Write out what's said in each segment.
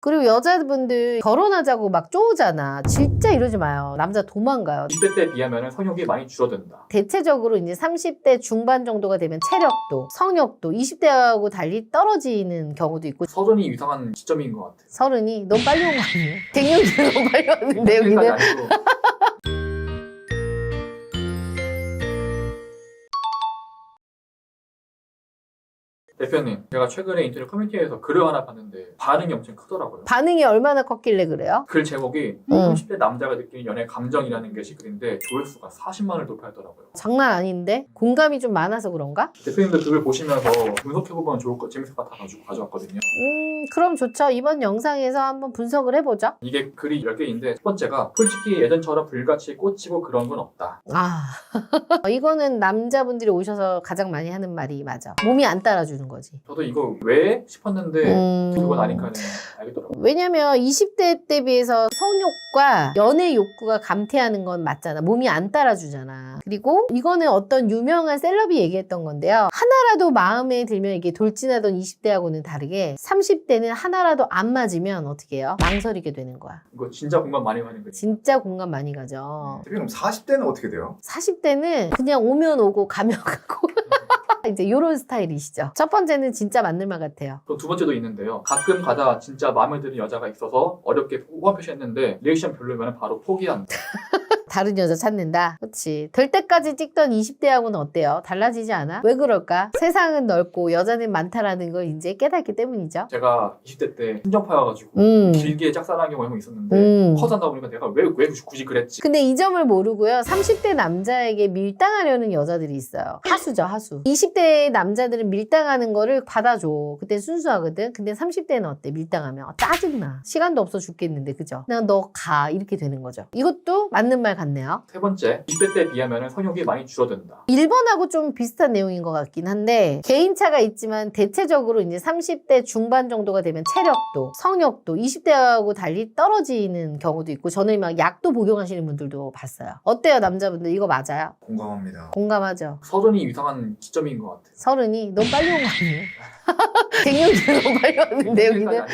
그리고 여자분들 결혼하자고 막 쪼우잖아. 진짜 이러지 마요. 남자 도망가요. 20대 때 비하면 성욕이 많이 줄어든다. 대체적으로 이제 30대 중반 정도가 되면 체력도, 성욕도 20대하고 달리 떨어지는 경우도 있고 서른이 이상한 시점인 것 같아. 서른이 너무 빨리 온 거 아니에요? 갱년기 너무 빨리 왔는데 여기는 아니고 대표님, 제가 최근에 인터넷 커뮤니티에서 글을 하나 봤는데 반응이 엄청 크더라고요. 반응이 얼마나 컸길래 그래요? 글 제목이 음. 30대 남자가 느끼는 연애 감정이라는 게시 글인데 조회수가 40만을 돌파했더라고요. 장난 아닌데 공감이 좀 많아서 그런가? 대표님도 그걸 보시면서 분석해보면 좋을 것, 재밌을 것 같아가지고 가져왔거든요. 음 그럼 좋죠. 이번 영상에서 한번 분석을 해보죠. 이게 글이 10개인데 첫 번째가 솔직히 예전처럼 불같이 꽂히고 그런 건 없다. 아 이거는 남자분들이 오셔서 가장 많이 하는 말이 맞아. 몸이 안 따라주는 거지. 저도 이거 왜 싶었는데 음. 그거 나니까는 알겠더라고요. 왜냐면 20대 때 비해서 성욕과 연애 욕구가 감퇴하는 건 맞잖아. 몸이 안 따라주잖아. 그리고 이거는 어떤 유명한 셀럽이 얘기했던 건데요. 하나라도 마음에 들면 이게 돌진하던 20대하고는 다르게 30대는 하나라도 안 맞으면 어떻게 해요? 망설이게 되는 거야. 이거 진짜 공감 많이 가는 거지. 진짜 공감 많이 가죠. 대표님 40대는 어떻게 돼요? 40대는 그냥 오면 오고 가면 가고 이제 요런 스타일이시죠. 첫 번째는 진짜 맞는 말 같아요. 또 두 번째도 있는데요. 가끔 가다 진짜 마음에 드는 여자가 있어서 어렵게 호감 표시했는데 리액션 별로면 바로 포기한다. 다른 여자 찾는다. 그렇지. 될 때까지 찍던 20대하고는 어때요? 달라지지 않아? 왜 그럴까? 세상은 넓고 여자는 많다라는 걸 이제 깨닫기 때문이죠. 제가 20대 때 신정파여가지고 음. 길게 짝사랑한 경우가 한번 있었는데 음. 커서다 보니까 내가 왜, 왜 굳이 그랬지? 근데 이 점을 모르고요. 30대 남자에게 밀당하려는 여자들이 있어요. 하수죠, 하수. 20대 남자들은 밀당하는 거를 받아줘. 그때 순수하거든. 근데 30대는 어때? 밀당하면 어, 짜증나. 시간도 없어 죽겠는데, 그죠? 그냥 너 가. 이렇게 되는 거죠. 이것도 맞는 말 같네요. 세 번째, 20대 때 비하면 성욕이 많이 줄어든다. 1번하고 좀 비슷한 내용인 것 같긴 한데 개인차가 있지만 대체적으로 이제 30대 중반 정도가 되면 체력도 성욕도 20대하고 달리 떨어지는 경우도 있고 저는 막 약도 복용하시는 분들도 봤어요. 어때요 남자분들 이거 맞아요? 공감합니다. 공감하죠. 서른이 이상한 시점인 것 같아. 서른이 너무 빨리 온 거 아니에요? 갱년기 너무 빨리 왔는데 여기는 아니고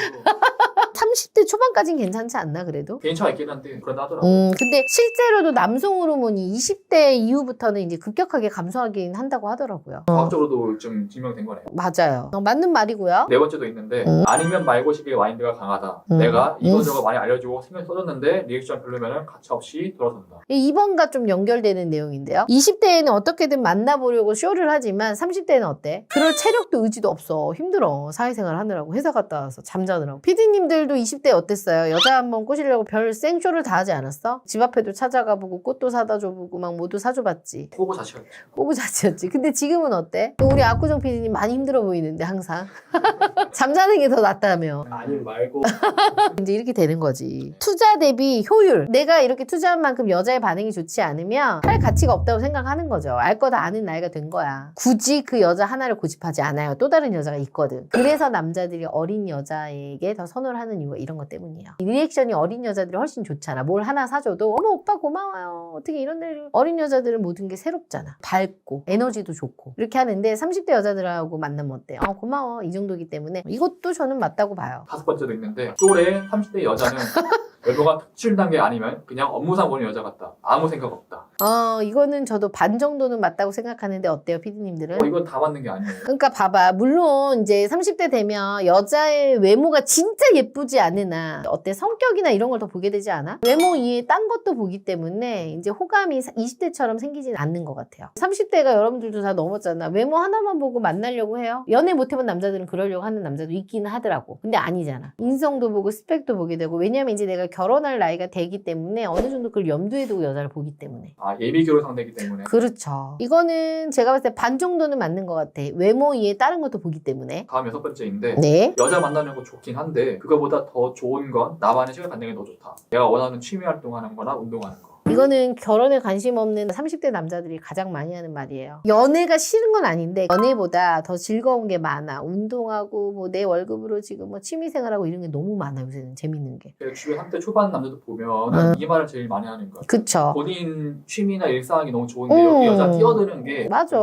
30대 초반까지는 괜찮지 않나 그래도? 개인차가 있긴 한데 그런다 하더라고요. 음, 근데 실제로도 남성 호르몬이 20대 이후부터는 이제 급격하게 감소하긴 한다고 하더라고요. 과학적으로도 좀 증명된 거네요. 맞아요. 어, 맞는 말이고요. 네 번째도 있는데 음. 아니면 말고식의 마인드가 강하다. 음. 내가 음. 이것저것 많이 알려주고 신경 써줬는데 리액션 별로면 가차없이 돌아선다. 이 2번과 좀 연결되는 내용인데요. 20대에는 어떻게든 만나보려고 쇼를 하지만 30대는 어때? 그럴 체력도 의지도 없어. 힘들어. 사회생활 하느라고 회사 갔다 와서 잠자느라고. PD님들 도 20대 어땠어요? 여자 한 번 꼬시려고 별 생쇼를 다 하지 않았어? 집 앞에도 찾아가 보고 꽃도 사다 줘보고 막 모두 사줘봤지. 호구 자체가 꼬부 자체였지. 근데 지금은 어때? 우리 압구정 PD님 많이 힘들어 보이는데 항상. 잠자는 게 더 낫다며. 아님 말고 이제 이렇게 되는 거지. 투자 대비 효율. 내가 이렇게 투자한 만큼 여자의 반응이 좋지 않으면 할 가치가 없다고 생각하는 거죠. 알 거 다 아는 나이가 된 거야. 굳이 그 여자 하나를 고집하지 않아요. 또 다른 여자가 있거든. 그래서 남자들이 어린 여자에게 더 선호를 하는 이유가 이런 것 때문이에요. 리액션이 어린 여자들이 훨씬 좋잖아. 뭘 하나 사줘도 어머 오빠 고마워요. 어떻게 이런 데를 어린 여자들은 모든 게 새롭잖아. 밝고 에너지도 좋고 이렇게 하는데 30대 여자들하고 만나면 어때? 어 고마워 이 정도기 때문에 이것도 저는 맞다고 봐요. 다섯 번째도 있는데 또래 30대 여자는 외모가 특출난 게 아니면 그냥 업무상 보는 여자 같다. 아무 생각 없다. 어, 이거는 저도 반 정도는 맞다고 생각하는데 어때요, 피디님들은? 어, 이건 다 맞는 게 아니에요. 그러니까 봐봐. 물론 이제 30대 되면 여자의 외모가 진짜 예쁘지 않으나 어때 성격이나 이런 걸 더 보게 되지 않아? 외모 이외에 딴 것도 보기 때문에 이제 호감이 20대처럼 생기진 않는 것 같아요. 30대가 여러분들도 다 넘었잖아. 외모 하나만 보고 만나려고 해요. 연애 못 해본 남자들은 그러려고 하는 남자도 있기는 하더라고. 근데 아니잖아. 인성도 보고 스펙도 보게 되고 왜냐면 이제 내가 결혼할 나이가 되기 때문에 어느 정도 그걸 염두에 두고 여자를 보기 때문에. 아 예비 결혼 상대이기 때문에 그렇죠. 이거는 제가 봤을 때 반 정도는 맞는 것 같아. 외모 이외에 다른 것도 보기 때문에. 다음 여섯 번째인데 네. 여자 만나는 거 좋긴 한데 그거보다 더 좋은 건 나만의 시간 갖는 게 더 좋다. 내가 원하는 취미 활동하는 거나 운동하는 거. 이거는 결혼에 관심 없는 30대 남자들이 가장 많이 하는 말이에요. 연애가 싫은 건 아닌데 연애보다 더 즐거운 게 많아. 운동하고 뭐 내 월급으로 지금 뭐 취미생활하고 이런 게 너무 많아 요새는 재밌는 게. 그 주변 30대 초반 남자들 보면 음. 이 말을 제일 많이 하는 거야. 그쵸. 본인 취미나 일상이 너무 좋은데 음. 여기 여자 끼어드는 게 맞아.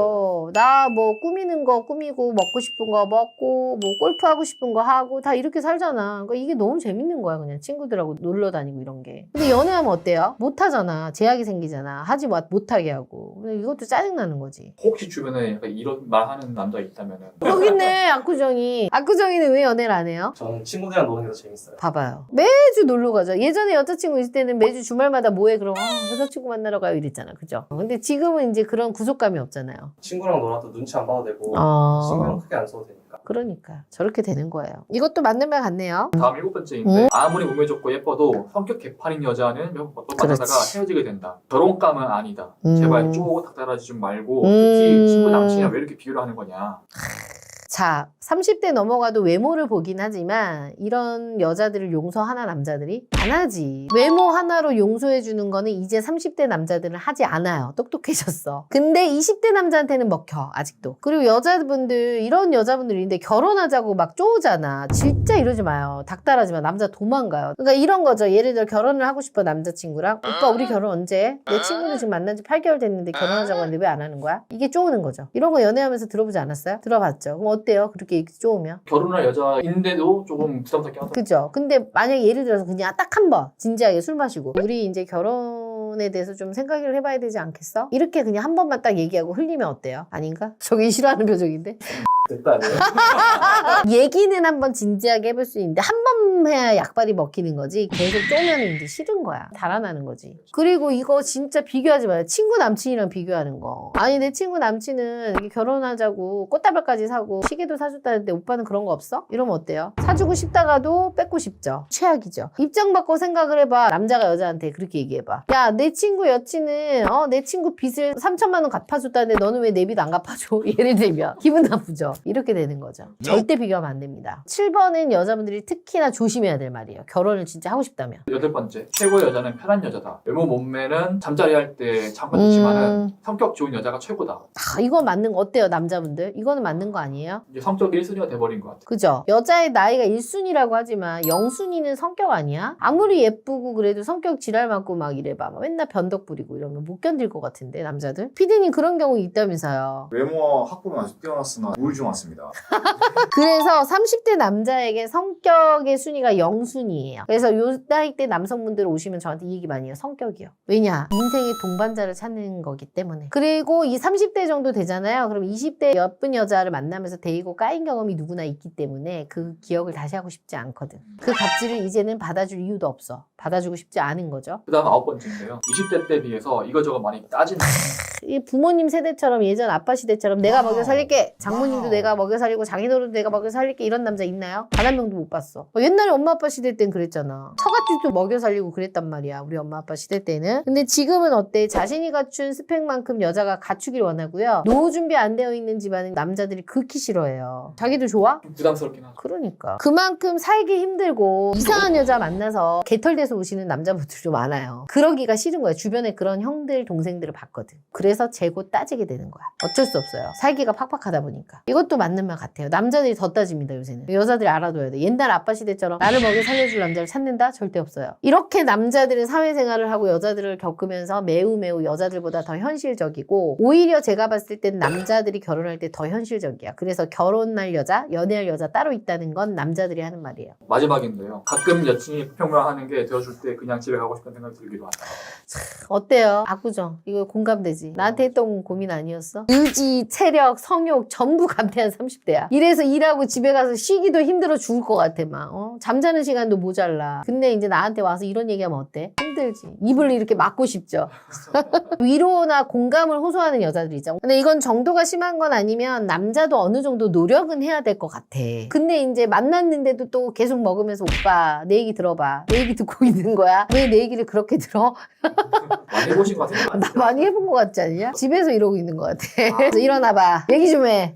나 뭐 꾸미는 거 꾸미고 먹고 싶은 거 먹고 뭐 골프 하고 싶은 거 하고 다 이렇게 살잖아. 그러니까 이게 너무 재밌는 거야 그냥 친구들하고 놀러 다니고 이런 게. 근데 연애하면 어때요? 못 하잖아. 제약이 생기잖아. 하지 마- 못하게 하고. 근데 이것도 짜증 나는 거지. 혹시 주변에 약간 이런 말 하는 남자 있다면은 여기 있네 압구정이. 압구정이는 왜 연애를 안 해요? 저는 친구들이랑 노는 게 더 재밌어요. 봐봐요. 매주 놀러 가죠. 예전에 여자친구 있을 때는 매주 주말마다 뭐해? 그럼 아, 여자친구 만나러 가요 이랬잖아. 그죠? 근데 지금은 이제 그런 구속감이 없잖아요. 친구랑 놀아도 눈치 안 봐도 되고 어. 신경 크게 안 써도 되니까. 그러니까 저렇게 되는 거예요. 이것도 맞는 말 같네요. 다음 일곱 번째인데 음. 아무리 몸에 좋고 예뻐도 성격 개판인 여자는 그렇지. 만나다가 헤어지게 된다. 결혼감은 아니다. 음. 제발 쪼 닥달하지 좀 말고 음. 특히 친구 남친이랑 왜 이렇게 비교를 하는 거냐. 자, 30대 넘어가도 외모를 보긴 하지만 이런 여자들을 용서하나 남자들이 안 하지. 외모 하나로 용서해 주는 거는 이제 30대 남자들은 하지 않아요. 똑똑해졌어. 근데 20대 남자한테는 먹혀 아직도. 그리고 여자분들 이런 여자분들인데 결혼하자고 막 쪼우잖아. 진짜 이러지 마요. 닥달하지 마. 남자 도망가요. 그러니까 이런 거죠. 예를 들어 결혼을 하고 싶어 남자친구랑 오빠 우리 결혼 언제? 해? 내 친구는 지금 만난 지 8개월 됐는데 결혼하자고 하는데 왜 안 하는 거야? 이게 쪼우는 거죠. 이런 거 연애하면서 들어보지 않았어요? 들어봤죠. 그럼 어때요? 그렇게 이렇게 쪼우면? 결혼할 여자인데도 조금 부담스럽게 하다. 그죠? 근데 만약에 예를 들어서 그냥 딱 한 번 진지하게 술 마시고 우리 이제 결혼에 대해서 좀 생각을 해봐야 되지 않겠어? 이렇게 그냥 한 번만 딱 얘기하고 흘리면 어때요? 아닌가? 저기 싫어하는 표정인데? 됐다? 얘기는 한번 진지하게 해볼 수 있는데 한 번 해야 약발이 먹히는 거지 계속 쪼면 이제 싫은 거야. 달아나는 거지. 그리고 이거 진짜 비교하지 마요. 친구 남친이랑 비교하는 거. 아니 내 친구 남친은 이렇게 결혼하자고 꽃다발까지 사고 시계도 사줬다는데 오빠는 그런 거 없어? 이러면 어때요? 사주고 싶다가도 뺏고 싶죠. 최악이죠. 입장 바꿔 생각을 해봐. 남자가 여자한테 그렇게 얘기해봐. 야 내 친구 여친은 어 내 친구 빚을 3천만 원 갚아줬다는데 너는 왜 내 빚 안 갚아줘? 예를 들면 기분 나쁘죠 이렇게 되는 거죠 절대 비교하면 안 됩니다 7번은 여자분들이 특히나 조심해야 될 말이에요 결혼을 진짜 하고 싶다면 여덟 번째 최고의 여자는 편한 여자다. 외모 몸매는 잠자리 할 때 잠깐 좋지만은 음. 성격 좋은 여자가 최고다. 아, 이거 맞는 거 어때요 남자분들 이거는 맞는 거 아니에요? 이제 성격 1순위가 돼버린 것 같아. 그죠? 여자의 나이가 1순위라고 하지만 0순위는 성격 아니야? 아무리 예쁘고 그래도 성격 지랄 많고 막 이래봐. 막 맨날 변덕 부리고 이러면 못 견딜 것 같은데, 남자들? 피디님 그런 경우 있다면서요. 외모와 학부는 아주 뛰어났으나 우울 증 왔습니다. 그래서 30대 남자에게 성격의 순위가 0순위예요. 그래서 요 나이 때 남성분들 오시면 저한테 이 얘기 많이 해요. 성격이요. 왜냐? 인생의 동반자를 찾는 거기 때문에. 그리고 이 30대 정도 되잖아요. 그럼 20대 예쁜 여자를 만나면서 데이고 까인 경험이 누구나 있기 때문에 그 기억을 다시 하고 싶지 않거든. 그 갑질을 이제는 받아줄 이유도 없어. 받아주고 싶지 않은 거죠. 그 다음 아홉 번째인데요. 20대 때 비해서 이거저거 많이 따지는 이 부모님 세대처럼 예전 아빠 시대처럼 내가 먹여 살릴게 장모님도. 내가 먹여 살리고 장인어른도 내가 먹여 살릴게 이런 남자 있나요? 단 한 명도 못 봤어. 어, 옛날에 엄마 아빠 시대 땐 그랬잖아. 처갓집도 먹여 살리고 그랬단 말이야 우리 엄마 아빠 시대 때는. 근데 지금은 어때? 자신이 갖춘 스펙만큼 여자가 갖추길 원하고요. 노후 준비 안 되어 있는 집안은 남자들이 극히 싫어해요. 자기도 좋아? 좀 부담스럽긴 하죠. 그러니까. 그만큼 살기 힘들고 이상한 여자 만나서 개털돼서 오시는 남자분들도 많아요. 그러기가 싫은 거야. 주변에 그런 형들 동생들을 봤거든. 그래서 재고 따지게 되는 거야. 어쩔 수 없어요. 살기가 팍팍하다 보니까. 이 것도 맞는 말 같아요 남자들이 더 따집니다 요새는 여자들이 알아둬야 돼 옛날 아빠 시대처럼 나를 먹여 살려줄 남자를 찾는다 절대 없어요 이렇게 남자들은 사회생활을 하고 여자들을 겪으면서 매우 매우 여자들보다 더 현실적이고 오히려 제가 봤을 땐 남자들이 결혼할 때 더 현실적이야 그래서 결혼할 여자 연애할 여자 따로 있다는 건 남자들이 하는 말이에요 마지막인데요. 가끔 여친이 평평을 하는 게 되어줄 때 그냥 집에 가고 싶다는 생각이 들기도 한다. 어때요? 압구정. 이거 공감되지? 나한테 했던 고민 아니었어? 의지, 체력, 성욕 전부 감 퇴한 30대야. 이래서 일하고 집에 가서 쉬기도 힘들어 죽을 것 같아, 막. 어? 잠자는 시간도 모자라. 근데 이제 나한테 와서 이런 얘기하면 어때? 힘들지. 입을 이렇게 막고 싶죠. 위로나 공감을 호소하는 여자들 있죠. 근데 이건 정도가 심한 건 아니면 남자도 어느 정도 노력은 해야 될 것 같아. 근데 이제 만났는데도 또 계속 먹으면서 오빠 내 얘기 들어봐. 내 얘기 듣고 있는 거야. 왜 내 얘기를 그렇게 들어? 맞아. 해보신 것 같은데 나 많이 해본 것 같지 않냐? 집에서 이러고 있는 것 같아. 그래서 일어나봐. 얘기 좀 해.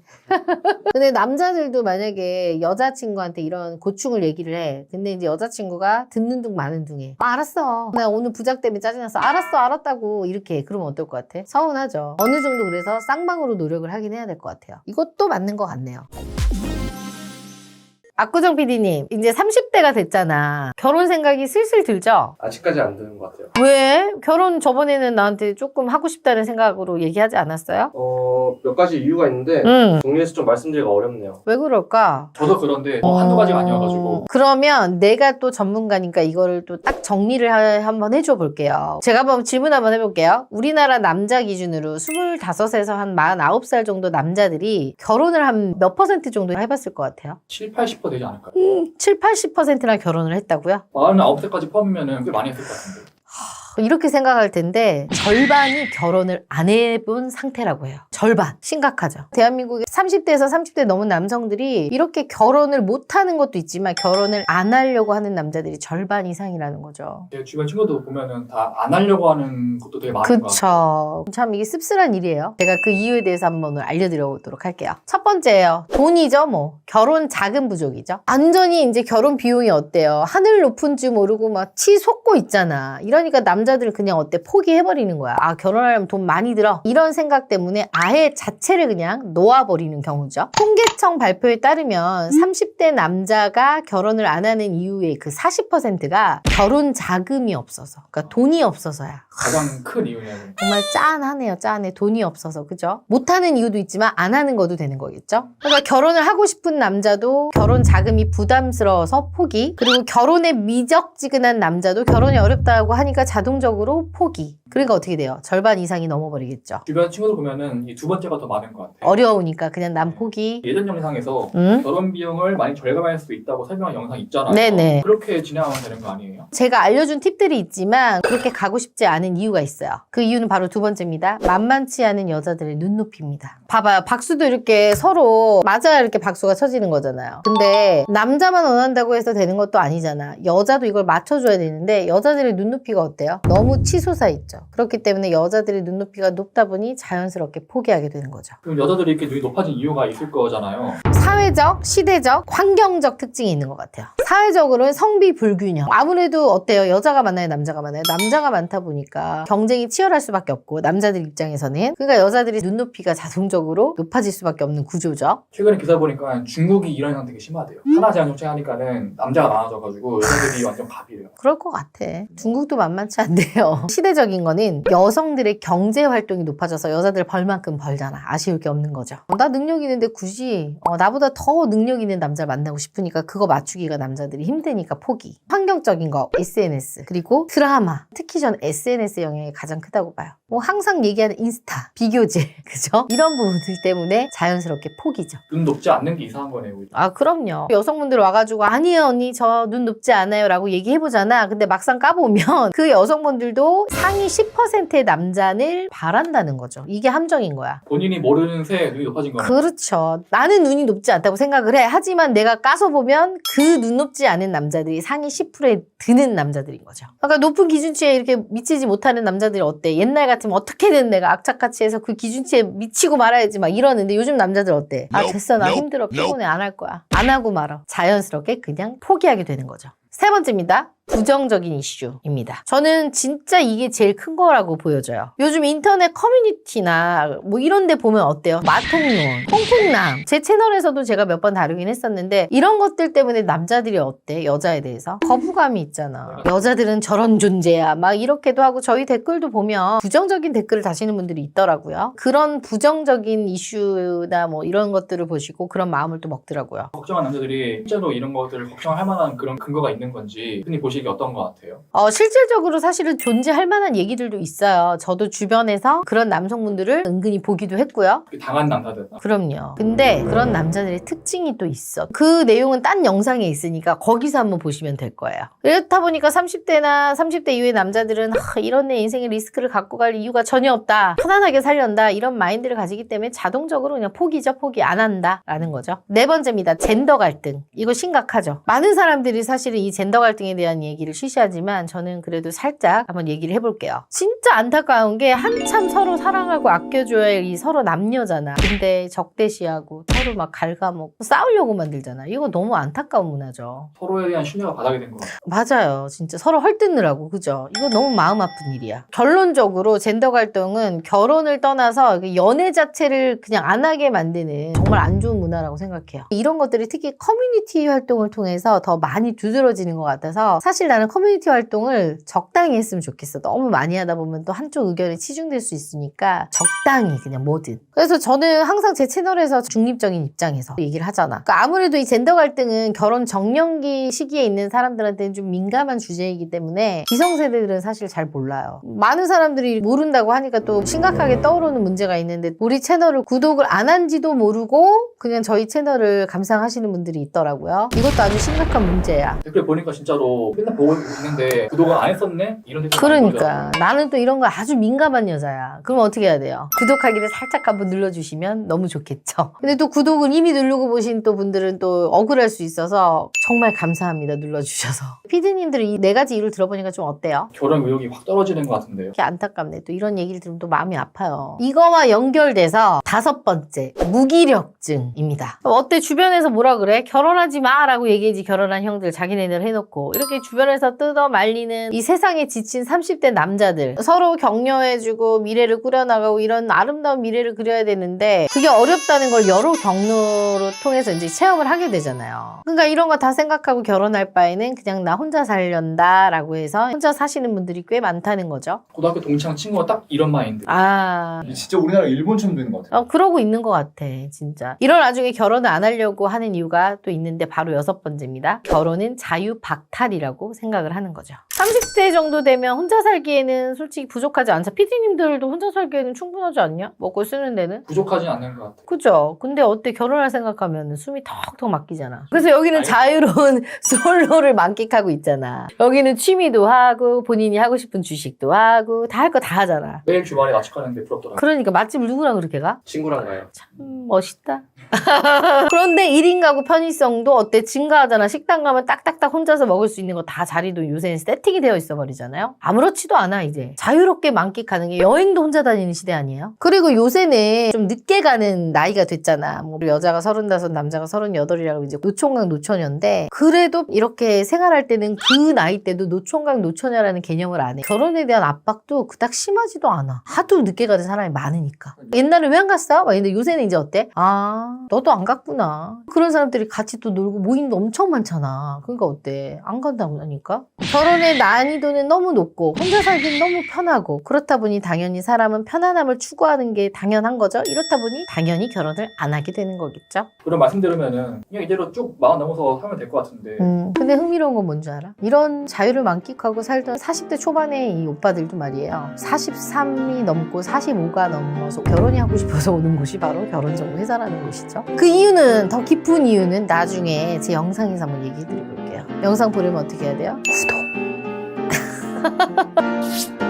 근데 남자들도 만약에 여자친구한테 이런 고충을 얘기를 해. 근데 이제 여자친구가 듣는 둥 마는 둥에. 아, 알았어. 나 오늘 부작 때문에 짜증났어. 알았어, 알았다고. 이렇게. 그러면 어떨 것 같아? 서운하죠. 어느 정도 그래서 쌍방으로 노력을 하긴 해야 될 것 같아요. 이것도 맞는 것 같네요. 압구정 PD님, 이제 30대가 됐잖아. 결혼 생각이 슬슬 들죠? 아직까지 안 드는 것 같아요. 왜? 결혼 저번에는 나한테 조금 하고 싶다는 생각으로 얘기하지 않았어요? 어, 몇 가지 이유가 있는데 응. 정리해서 좀 말씀드리기가 어렵네요. 왜 그럴까? 저도 그런데 뭐 한두 가지가 아니어가지고 어, 그러면 내가 또 전문가니까 이거를 또 딱 정리를 하- 한번 해줘 볼게요. 제가 한번 질문 한번 해볼게요. 우리나라 남자 기준으로 25에서 한 49살 정도 남자들이 결혼을 한 몇 퍼센트 정도 해봤을 것 같아요? 7, 80% 되지 않을까요? 7, 80%나 결혼을 했다고요? 49세까지 포함이면 꽤 많이 했을 것 같은데 이렇게 생각할 텐데 절반이 결혼을 안 해본 상태라고 해요. 절반. 심각하죠. 대한민국의 30대에서 30대 넘은 남성들이 이렇게 결혼을 못하는 것도 있지만 결혼을 안 하려고 하는 남자들이 절반 이상이라는 거죠. 제 주변 친구들 보면은 다 안 하려고 하는 것도 되게 많은 것 같아요 그쵸. 참 이게 씁쓸한 일이에요. 제가 그 이유에 대해서 한번 알려드려보도록 할게요. 첫 번째예요. 돈이죠, 뭐. 결혼 자금 부족이죠. 완전히 이제 결혼 비용이 어때요? 하늘 높은 줄 모르고 막 치 솟고 있잖아. 이러니까 남 자들은 그냥 어때? 포기해버리는 거야. 아, 결혼하려면 돈 많이 들어. 이런 생각 때문에 아예 자체를 그냥 놓아버리는 경우죠. 통계청 발표에 따르면 30대 남자가 결혼을 안 하는 이유의 그 40%가 결혼 자금이 없어서. 그러니까 돈이 없어서야. 가장 큰 이유는 정말 짠하네요, 짠해. 돈이 없어서, 그죠? 못하는 이유도 있지만 안 하는 것도 되는 거겠죠? 그러니까 결혼을 하고 싶은 남자도 결혼 자금이 부담스러워서 포기. 그리고 결혼에 미적지근한 남자도 결혼이 어렵다고 하니까 자동 적으로 포기. 그러니까 어떻게 돼요? 절반 이상이 넘어버리겠죠. 주변 친구들 보면은 이 두 번째가 더 많은 것 같아요 어려우니까 그냥 남 포기. 예전 영상에서 응? 결혼 비용을 많이 절감할 수 있다고 설명한 영상 있잖아요 네네. 그렇게 진행하면 되는 거 아니에요? 제가 알려준 팁들이 있지만 그렇게 가고 싶지 않은 이유가 있어요. 그 이유는 바로 두 번째입니다. 만만치 않은 여자들의 눈높이입니다. 봐봐요. 박수도 이렇게 서로 맞아야 이렇게 박수가 쳐지는 거잖아요. 근데 남자만 원한다고 해서 되는 것도 아니잖아. 여자도 이걸 맞춰줘야 되는데 여자들의 눈높이가 어때요? 너무 치솟아 있죠. 그렇기 때문에 여자들의 눈높이가 높다 보니 자연스럽게 포기하게 되는 거죠. 그럼 여자들이 이렇게 눈이 높아진 이유가 있을 거잖아요 사회적, 시대적, 환경적 특징이 있는 것 같아요. 사회적으로는 성비 불균형. 아무래도 어때요? 여자가 많아요? 남자가 많아요? 남자가 많다 보니까 경쟁이 치열할 수밖에 없고 남자들 입장에서는 그러니까 여자들이 눈높이가 자동적으로 높아질 수밖에 없는 구조죠. 최근에 기사 보니까 중국이 이런 현상 되게 심하대요 하나 제한 정책하니까는 남자가 많아져가지고 여자들이 완전 갑이래요 그럴 것 같아. 중국도 만만치 않대요. 시대적인 거는 여성들의 경제 활동이 높아져서 여자들 벌만큼 벌잖아. 아쉬울 게 없는 거죠. 어, 나 능력 있는데 굳이 어, 나보다 더 능력 있는 남자 만나고 싶으니까 그거 맞추기가 남자들이 힘드니까 포기. 환경적인 거, SNS. 그리고 드라마. 특히 전 SNS 영향이 가장 크다고 봐요. 뭐 항상 얘기하는 인스타, 비교제. 그죠? 이런 부분들 때문에 자연스럽게 포기죠. 눈 높지 않는 게 이상한 거네요 오히려. 아, 그럼요. 여성분들 와가지고, 아니에요, 언니, 저 눈 높지 않아요. 라고 얘기해보잖아. 근데 막상 까보면 그 여성분들도 상위 10%의 남자를 바란다는 거죠. 이게 함정인 거야. 본인이 모르는 새에 눈이 높아진 거네요 그렇죠. 나는 눈이 높지 않다고 생각을 해. 하지만 내가 까서 보면 그 눈 높지 않은 남자들이 상위 10%에 드는 남자들인 거죠. 그러니까 높은 기준치에 이렇게 미치지 못하는 남자들이 어때? 옛날 같으면 어떻게든 내가 악착같이 해서 그 기준치에 미치고 말아야지 막 이러는데 요즘 남자들 어때? 아 됐어 나 힘들어 피곤해 안 할 거야. 안 하고 말아. 자연스럽게 그냥 포기하게 되는 거죠. 세 번째입니다. 부정적인 이슈입니다. 저는 진짜 이게 제일 큰 거라고 보여져요. 요즘 인터넷 커뮤니티나 뭐 이런 데 보면 어때요? 마통론, 홍콩남. 제 채널에서도 제가 몇 번 다루긴 했었는데 이런 것들 때문에 남자들이 어때? 여자에 대해서? 거부감이 있잖아. 여자들은 저런 존재야. 막 이렇게도 하고 저희 댓글도 보면 부정적인 댓글을 다시는 분들이 있더라고요. 그런 부정적인 이슈나 뭐 이런 것들을 보시고 그런 마음을 또 먹더라고요. 걱정한 남자들이 실제로 이런 것들을 걱정할 만한 그런 근거가 있는 건지 흔히 보시기 어떤 것 같아요? 어, 실질적으로 사실은 존재할 만한 얘기들도 있어요. 저도 주변에서 그런 남성분들을 은근히 보기도 했고요. 당한 남자들 그럼요. 근데 그런 남자들의 특징이 또 있어. 그 내용은 딴 영상에 있으니까 거기서 한번 보시면 될 거예요. 그렇다 보니까 30대나 30대 이후의 남자들은 하, 이런 내 인생의 리스크를 갖고 갈 이유가 전혀 없다. 편안하게 살련다. 이런 마인드를 가지기 때문에 자동적으로 그냥 포기죠. 포기 안 한다. 라는 거죠. 네 번째입니다. 젠더 갈등. 이거 심각하죠. 많은 사람들이 사실은 이 젠더 갈등에 대한 얘기를 쉬쉬하지만 저는 그래도 살짝 한번 얘기를 해볼게요. 진짜 안타까운 게 한참 서로 사랑하고 아껴줘야 할 이 서로 남녀잖아. 근데 적대시하고 서로 막 갉아먹고 싸우려고 만들잖아. 이거 너무 안타까운 문화죠. 서로에 대한 신뢰가 바닥이 된 거. 맞아요. 진짜 서로 헐뜯느라고. 그죠? 이거 너무 마음 아픈 일이야. 결론적으로 젠더 갈등은 결혼을 떠나서 그 연애 자체를 그냥 안 하게 만드는 정말 안 좋은 문화라고 생각해요. 이런 것들이 특히 커뮤니티 활동을 통해서 더 많이 두드러지 는 것 같아서 사실 나는 커뮤니티 활동을 적당히 했으면 좋겠어. 너무 많이 하다 보면 또 한쪽 의견에 치중될 수 있으니까 적당히 그냥 뭐든. 그래서 저는 항상 제 채널에서 중립적인 입장에서 얘기를 하잖아. 그러니까 아무래도 이 젠더 갈등은 결혼 정년기 시기에 있는 사람들한테는 좀 민감한 주제이기 때문에 기성세대들은 사실 잘 몰라요. 많은 사람들이 모른다고 하니까 또 심각하게 떠오르는 문제가 있는데 우리 채널을 구독을 안 한지도 모르고 그냥 저희 채널을 감상하시는 분들이 있더라고요. 이것도 아주 심각한 문제야. 댓글 보니까 진짜로 맨날 보고 있는데 구독을 안 했었네? 이런 댓글 그러니까 나는 또 이런 거 아주 민감한 여자야. 그럼 어떻게 해야 돼요? 구독하기를 살짝 한번 눌러주시면 너무 좋겠죠. 근데 또 구독을 이미 누르고 보신 또 분들은 또 억울할 수 있어서 정말 감사합니다. 눌러주셔서. 피디님들이 이네 가지 이유를 들어보니까 좀 어때요? 결혼 의욕이 확 떨어지는 것 같은데요. 이렇게 안타깝네. 또 이런 얘기를 들으면 또 마음이 아파요. 이거와 연결돼서 다섯 번째, 무기력증입니다. 어때? 주변에서 뭐라 그래? 결혼하지 마! 라고 얘기하지, 결혼한 형들, 자기네 들 해놓고. 이렇게 주변에서 뜯어 말리는 이 세상에 지친 30대 남자들. 서로 격려해주고 미래를 꾸려나가고 이런 아름다운 미래를 그려야 되는데 그게 어렵다는 걸 여러 경로로 통해서 이제 체험을 하게 되잖아요. 그러니까 이런 거 다 생각하고 결혼할 바에는 그냥 나 혼자 살련다 라고 해서 혼자 사시는 분들이 꽤 많다는 거죠. 고등학교 동창 친구가 딱 이런 마인드. 아. 진짜 우리나라 일본처럼 되는 것 같아요. 어, 그러고 있는 것 같아, 진짜. 이런 나중에 결혼을 안 하려고 하는 이유가 또 있는데 바로 여섯 번째입니다. 결혼은 자유 박탈이라고 생각을 하는 거죠. 30대 정도 되면 혼자 살기에는 솔직히 부족하지 않죠. 피디님들도 혼자 살기에는 충분하지 않냐? 먹고 쓰는 데는? 부족하진 않는 것 같아요. 그죠? 근데 어때? 결혼할 생각하면 숨이 턱턱 막히잖아. 그래서 여기는 자유로운 솔로를 만끽하고 있잖아. 여기는 취미도 하고, 본인이 하고 싶은 주식도 하고, 다 할 거 다 하잖아. 매일 주말에 맛집 가는데 부럽더라고요. 그러니까 맛집을 누구랑 그렇게 가? 친구랑 가요. 음, 멋있다. 그런데 1인 가구 편의성도 어때? 증가하잖아. 식당 가면 딱딱딱 혼자서 먹을 수 있는 거 다 자리도 요새는 세팅이 되어 있어 버리잖아요. 아무렇지도 않아, 이제. 자유롭게 만끽하는 게 여행도 혼자 다니는 시대 아니에요? 그리고 요새는 좀 늦게 가는 나이가 됐잖아. 뭐 여자가 서른다섯, 남자가 서른여덟이라고 이제 노총각 노처녀인데 그래도 이렇게 생활할 때는 그 나이 때도 노총각 노처녀라는 개념을 안 해. 결혼에 대한 압박도 그닥 심하지도 않아. 하도 늦게 가는 사람이 많으니까. 옛날에 왜 안 갔어? 막 근데 요새는 이제 어때? 아, 너도 안 갔구나. 그런 사람들이 같이 또 놀고 모임도 엄청 많잖아. 그러니까 어때? 안 간다고 하니까? 결혼의 난이도는 너무 높고 혼자 살기는 너무 편하고 그렇다 보니 당연히 사람은 편안함을 추구하는 게 당연한 거죠. 이렇다 보니 당연히 결혼을 안 하게 되는 거겠죠. 그런 말씀 들으면은 그냥 이대로 쭉 마음 넘어서 살면 될 것 같은데 음, 근데 흥미로운 건 뭔지 알아? 이런 자유를 만끽하고 살던 40대 초반의 이 오빠들도 말이에요. 43이 넘고 45가 넘어서 결혼이 하고 싶어서 오는 곳이 바로 결혼정보 회사라는 곳이 죠. 그 이유는 더 깊은 이유는 나중에 제 영상에서 한번 얘기해 드려볼게요. 영상 보려면 어떻게 해야 돼요? 구독!